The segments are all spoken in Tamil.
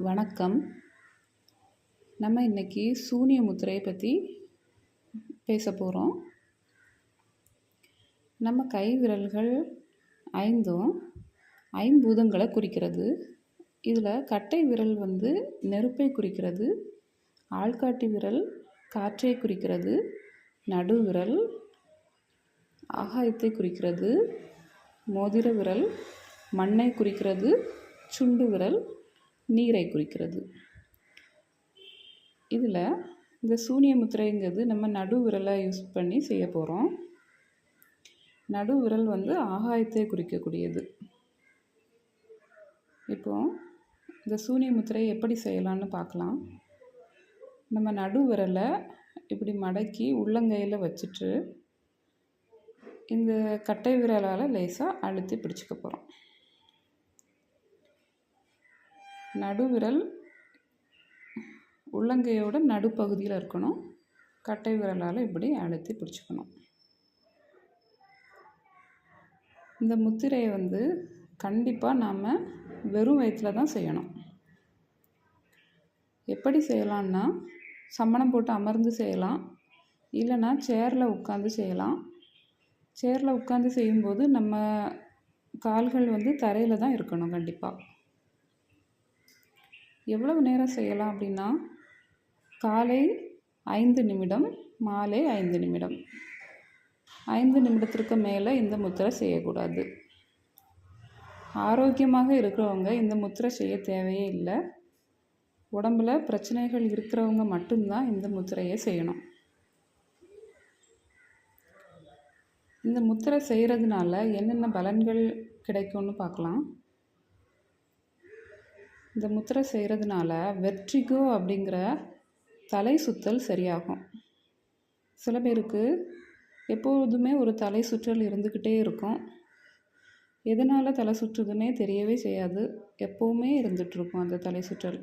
வணக்கம். நம்ம இன்னைக்கு சூனிய முத்திரையை பற்றி பேச போகிறோம் நம்ம கை விரல்கள் ஐந்தும் ஐம்பூதங்களை குறிக்கிறது. இதில் கட்டை விரல் வந்து நெருப்பை குறிக்கிறது ஆள்காட்டி விரல் காற்றை குறிக்கிறது நடு விரல் ஆகாயத்தை குறிக்கிறது மோதிர விரல் மண்ணை குறிக்கிறது சுண்டு விரல் நீரை குறிக்கிறது. இதில் இந்த சூனிய முத்திரைங்கிறது நம்ம நடு விரலை யூஸ் பண்ணி செய்ய போகிறோம் நடு விரல் வந்து ஆகாயத்தை குறிக்கக்கூடியது. இப்போ இந்த சூனிய முத்திரை எப்படி செய்யலான்னு பார்க்கலாம். நம்ம நடு விரலை இப்படி மடக்கி உள்ளங்கையில் வச்சுட்டு இந்த கட்டை விரலால் லேசாக அழுத்தி பிடிச்சிக்க போகிறோம் நடுவிரல் உள்ளங்கையோட நடுப்பகுதியில் இருக்கணும். கட்டை விரலால் இப்படி அழுத்தி பிடிச்சிக்கணும். இந்த முத்திரையை வந்து கண்டிப்பாக நாம் வெறும் வயிற்றில் தான் செய்யணும். எப்படி செய்யலான்னா சம்மணம் போட்டு அமர்ந்து செய்யலாம். இல்லைன்னா சேரில் உட்காந்து செய்யலாம். சேரில் உட்காந்து செய்யும்போது நம்ம கால்கள் வந்து தரையில் தான் இருக்கணும் கண்டிப்பாக எவ்வளவு நேரம் செய்யலாம் அப்படின்னா காலை ஐந்து நிமிடம் மாலை ஐந்து நிமிடம். ஐந்து நிமிடத்திற்கு மேலே இந்த முத்திரை செய்யக்கூடாது. ஆரோக்கியமாக இருக்கிறவங்க இந்த முத்திரை செய்ய தேவையே இல்லை. உடம்பில் பிரச்சனைகள் இருக்கிறவங்க மட்டும்தான் இந்த முத்திரையை செய்யணும். இந்த முத்திரை செய்கிறதுனால என்னென்ன பலன்கள் கிடைக்கும்னு பார்க்கலாம். இந்த முத்திரை செய்கிறதுனால வெர்டிகோ அப்படிங்கிற தலை சுத்தல் சரியாகும். சில பேருக்கு எப்பொழுதுமே ஒரு தலை சுற்றல் இருந்துக்கிட்டே இருக்கும். எதனால் தலை சுற்றுதுன்னே தெரியவே செய்யாது. எப்போவுமே இருந்துகிட்ருக்கும் அந்த தலை சுற்றல்.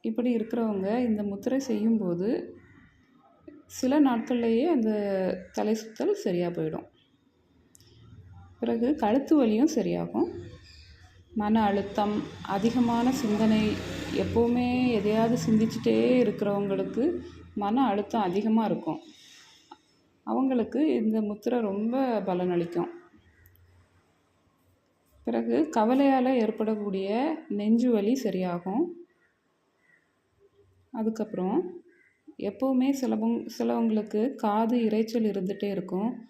இப்படி இருக்கிறவங்க இந்த முத்திரை செய்யும்போது சில நாட்கள்லேயே அந்த தலை சுத்தல் சரியாக போயிடும். பிறகு கழுத்து வலியும் சரியாகும். மன அழுத்தம் அதிகமான சிந்தனை எப்போவுமே எதையாவது சிந்திச்சுட்டே இருக்கிறவங்களுக்கு மன அழுத்தம் அதிகமாக இருக்கும். அவங்களுக்கு இந்த முத்திரை ரொம்ப பலனளிக்கும். பிறகு கவலையால் ஏற்படக்கூடிய நெஞ்சு வலி சரியாகும். அதுக்கப்புறம் எப்போவுமே சிலவங் சிலவங்களுக்கு காது இரைச்சல் இருந்துகிட்டே இருக்கும்.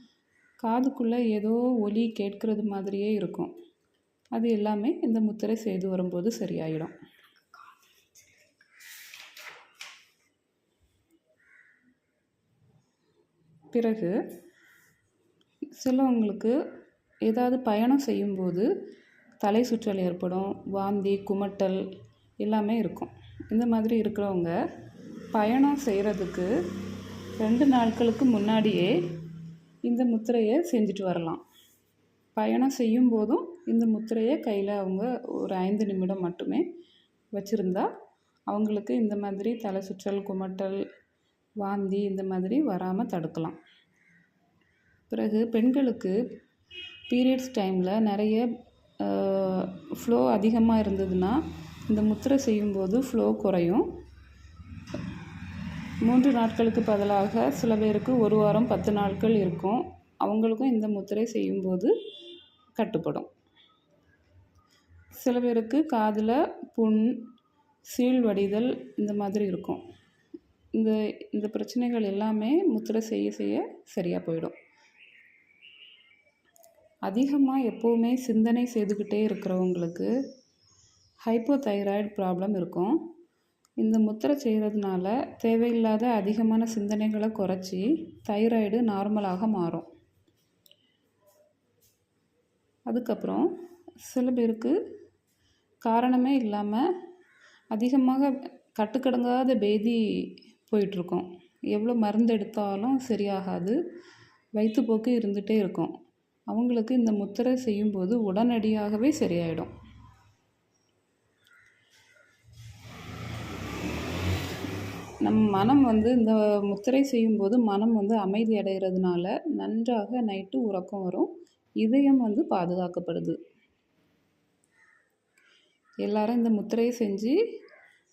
காதுக்குள்ளே ஏதோ ஒலி கேட்கறது மாதிரியே இருக்கும். அது எல்லாமே இந்த முத்திரை செய்து வரும்போது சரியாயிடும். பிறகு சிலவங்களுக்கு ஏதாவது பயணம் செய்யும்போது தலை சுற்றல் ஏற்படும் வாந்தி குமட்டல் எல்லாமே இருக்கும். இந்த மாதிரி இருக்கிறவங்க பயணம் செய்கிறதுக்கு ரெண்டு நாட்களுக்கு முன்னாடியே இந்த முத்திரையை செஞ்சுட்டு வரலாம். பயணம் செய்யும் போதும் இந்த முத்திரையை கையில் அவங்க ஒரு ஐந்து நிமிடம் மட்டுமே வச்சுருந்தா அவங்களுக்கு இந்த மாதிரி தலை சுற்றல் குமட்டல் வாந்தி இந்த மாதிரி வராமல் தடுக்கலாம். பிறகு பெண்களுக்கு பீரியட்ஸ் டைமில் நிறைய ஃப்ளோ அதிகமாக இருந்ததுன்னா இந்த முத்திரை செய்யும்போது ஃப்ளோ குறையும். மூன்று நாட்களுக்கு பதிலாக சில பேருக்கு ஒரு வாரம் பத்து நாட்கள் இருக்கும். அவங்களுக்கும் இந்த முத்திரை செய்யும்போது கட்டுப்படும். சில பேருக்கு காதில் புண் சீழ் வடிதல் இந்த மாதிரி இருக்கும். இந்த இந்த பிரச்சனைகள் எல்லாமே முத்திரை செய்ய செய்ய சரியாக போயிடும். அதிகமாக எப்போவுமே சிந்தனை செய்துக்கிட்டே இருக்கிறவங்களுக்கு ஹைப்போதைராய்டு ப்ராப்ளம் இருக்கும். இந்த முத்திரை செய்கிறதுனால தேவையில்லாத அதிகமான சிந்தனைகளை குறைச்சி தைராய்டு நார்மலாக மாறும். அதுக்கப்புறம் சில பேருக்கு காரணமே இல்லாமல் அதிகமாக கட்டுக்கடங்காத பேதி போயிட்டுருக்கும். எவ்வளோ மருந்து எடுத்தாலும் சரியாகாது. வயிற்றுப்போக்கு இருந்துகிட்டே இருக்கும். அவங்களுக்கு இந்த முத்திரை செய்யும்போது உடனடியாகவே சரியாயிடும். நம் மனம் வந்து இந்த முத்திரை செய்யும்போது மனம் வந்து அமைதி அடைகிறதுனால நன்றாக நைட்டு உறக்கம் வரும். இதயம் வந்து பாதுகாக்கப்படுது. எல்லாரும் இந்த முத்திரையை செஞ்சு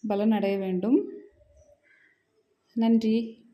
பலனடைய வேண்டும். நன்றி.